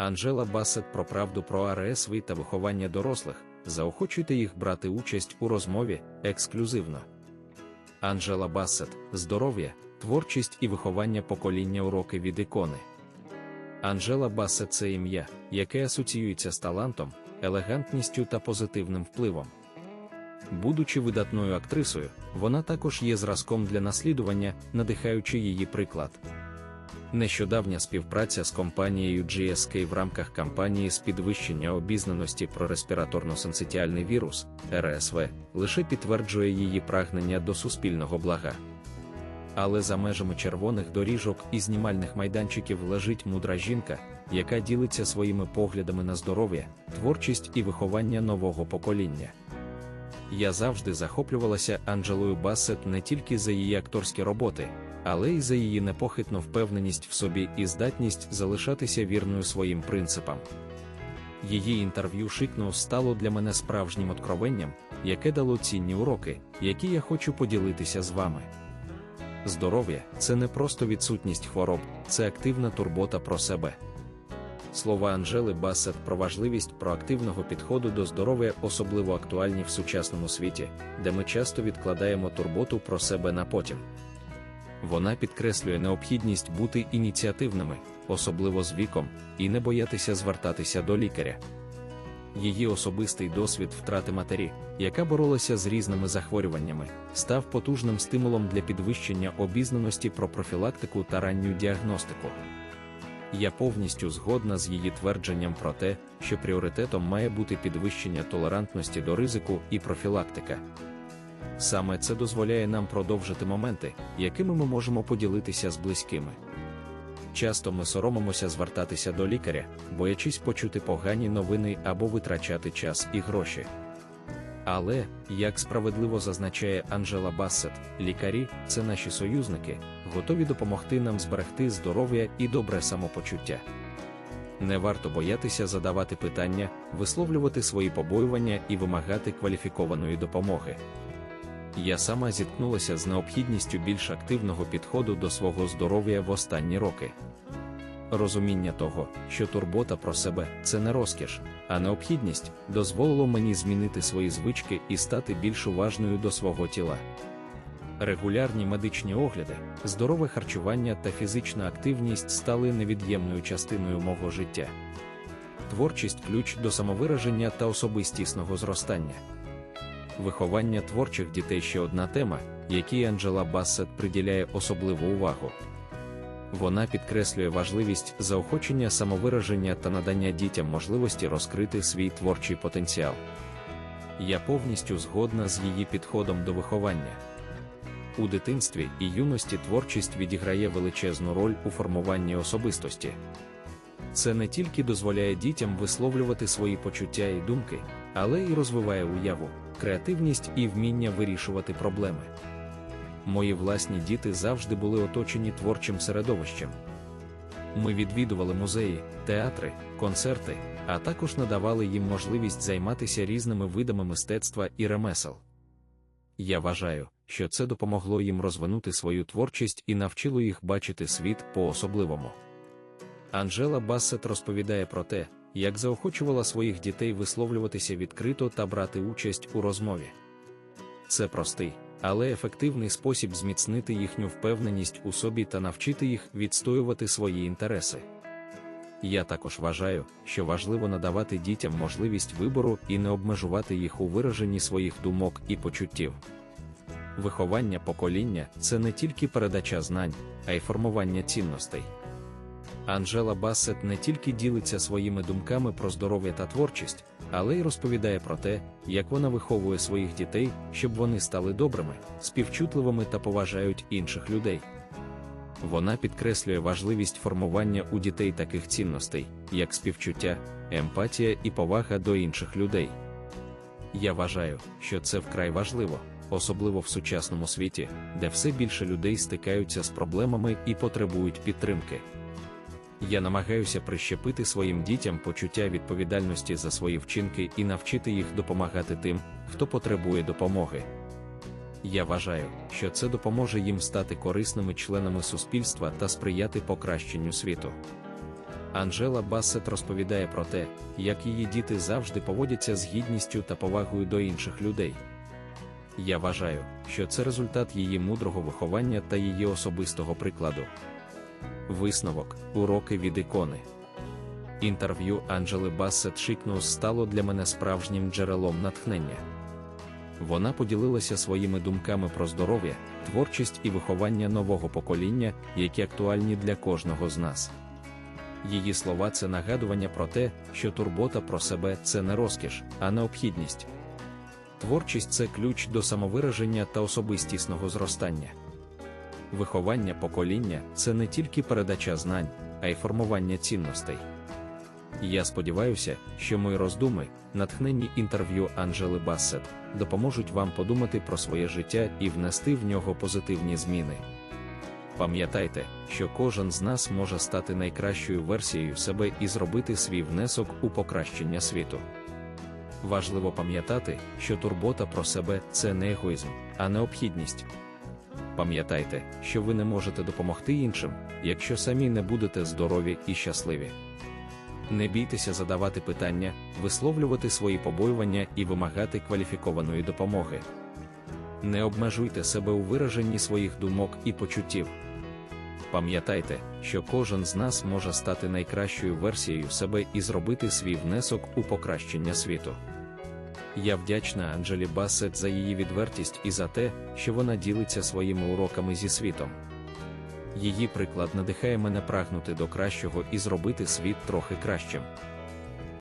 Анжела Бассет про правду про РСВ та виховання дорослих. Заохочуйте їх брати участь у розмові ексклюзивно. Анжела Бассет здоров'я, творчість і виховання покоління уроки від ікони. Анжела Бассет це ім'я, яке асоціюється з талантом, елегантністю та позитивним впливом. Будучи видатною актрисою, вона також є зразком для наслідування, надихаючи її приклад. Нещодавня співпраця з компанією GSK в рамках кампанії з підвищення обізнаності про респіраторно-синцитіальний вірус РСВ лише підтверджує її прагнення до суспільного блага. Але за межами червоних доріжок і знімальних майданчиків лежить мудра жінка, яка ділиться своїми поглядами на здоров'я, творчість і виховання нового покоління. Я завжди захоплювалася Анджелою Бассет не тільки за її акторські роботи, але й за її непохитну впевненість в собі і здатність залишатися вірною своїм принципам. Її інтерв'ю Шикнув стало для мене справжнім откровенням, яке дало цінні уроки, які я хочу поділитися з вами. Здоров'я це не просто відсутність хвороб, це активна турбота про себе. Слова Анжели Бассет про важливість проактивного підходу до здоров'я особливо актуальні в сучасному світі, де ми часто відкладаємо турботу про себе на потім. Вона підкреслює необхідність бути ініціативними, особливо з віком, і не боятися звертатися до лікаря. Її особистий досвід втрати матері, яка боролася з різними захворюваннями, став потужним стимулом для підвищення обізнаності про профілактику та ранню діагностику. Я повністю згодна з її твердженням про те, що пріоритетом має бути підвищення толерантності до ризику і профілактика. Саме це дозволяє нам продовжити моменти, якими ми можемо поділитися з близькими. Часто ми соромимося звертатися до лікаря, боячись почути погані новини або витрачати час і гроші. Але, як справедливо зазначає Анжела Бассет, лікарі це наші союзники, готові допомогти нам зберегти здоров'я і добре самопочуття. Не варто боятися задавати питання, висловлювати свої побоювання і вимагати кваліфікованої допомоги. Я сама зіткнулася з необхідністю більш активного підходу до свого здоров'я в останні роки. Розуміння того, що турбота про себе це не розкіш, а необхідність дозволило мені змінити свої звички і стати більш уважною до свого тіла. Регулярні медичні огляди, здорове харчування та фізична активність стали невід'ємною частиною мого життя. Творчість ключ до самовираження та особистісного зростання. Виховання творчих дітей ще одна тема, якій Анджела Бассет приділяє особливу увагу. Вона підкреслює важливість заохочення самовираження та надання дітям можливості розкрити свій творчий потенціал. Я повністю згодна з її підходом до виховання. У дитинстві і юності творчість відіграє величезну роль у формуванні особистості. Це не тільки дозволяє дітям висловлювати свої почуття і думки, але й розвиває уяву, креативність і вміння вирішувати проблеми. Мої власні діти завжди були оточені творчим середовищем. Ми відвідували музеї, театри, концерти, а також надавали їм можливість займатися різними видами мистецтва і ремесел. Я вважаю, що це допомогло їм розвинути свою творчість і навчило їх бачити світ по-особливому. Анжела Бассет розповідає про те, як заохочувала своїх дітей висловлюватися відкрито та брати участь у розмові. Це простий, але ефективний спосіб зміцнити їхню впевненість у собі та навчити їх відстоювати свої інтереси. Я також вважаю, що важливо надавати дітям можливість вибору і не обмежувати їх у вираженні своїх думок і почуттів. Виховання покоління це не тільки передача знань, а й формування цінностей. Анжела Бассет не тільки ділиться своїми думками про здоров'я та творчість, але й розповідає про те, як вона виховує своїх дітей, щоб вони стали добрими, співчутливими та поважають інших людей. Вона підкреслює важливість формування у дітей таких цінностей, як співчуття, емпатія і повага до інших людей. Я вважаю, що це вкрай важливо, особливо в сучасному світі, де все більше людей стикаються з проблемами і потребують підтримки. Я намагаюся прищепити своїм дітям почуття відповідальності за свої вчинки і навчити їх допомагати тим, хто потребує допомоги. Я вважаю, що це допоможе їм стати корисними членами суспільства та сприяти покращенню світу. Анжела Бассет розповідає про те, як її діти завжди поводяться з гідністю та повагою до інших людей. Я вважаю, що це результат її мудрого виховання та її особистого прикладу. Висновок уроки від ікони. Інтерв'ю Анджели Бассет Шикнус стало для мене справжнім джерелом натхнення. Вона поділилася своїми думками про здоров'я, творчість і виховання нового покоління, які актуальні для кожного з нас. Її слова це нагадування про те, що турбота про себе це не розкіш, а необхідність. Творчість це ключ до самовираження та особистісного зростання. Виховання покоління це не тільки передача знань, а й формування цінностей. Я сподіваюся, що мої роздуми, натхненні інтерв'ю Анджели Бассет, допоможуть вам подумати про своє життя і внести в нього позитивні зміни. Пам'ятайте, що кожен з нас може стати найкращою версією себе і зробити свій внесок у покращення світу. Важливо пам'ятати, що турбота про себе це не егоїзм, а необхідність. Пам'ятайте, що ви не можете допомогти іншим, якщо самі не будете здорові і щасливі. Не бійтеся задавати питання, висловлювати свої побоювання і вимагати кваліфікованої допомоги. Не обмежуйте себе у вираженні своїх думок і почуттів. Пам'ятайте, що кожен з нас може стати найкращою версією себе і зробити свій внесок у покращення світу. Я вдячна Анджелі Бассет за її відвертість і за те, що вона ділиться своїми уроками зі світом. Її приклад надихає мене прагнути до кращого і зробити світ трохи кращим.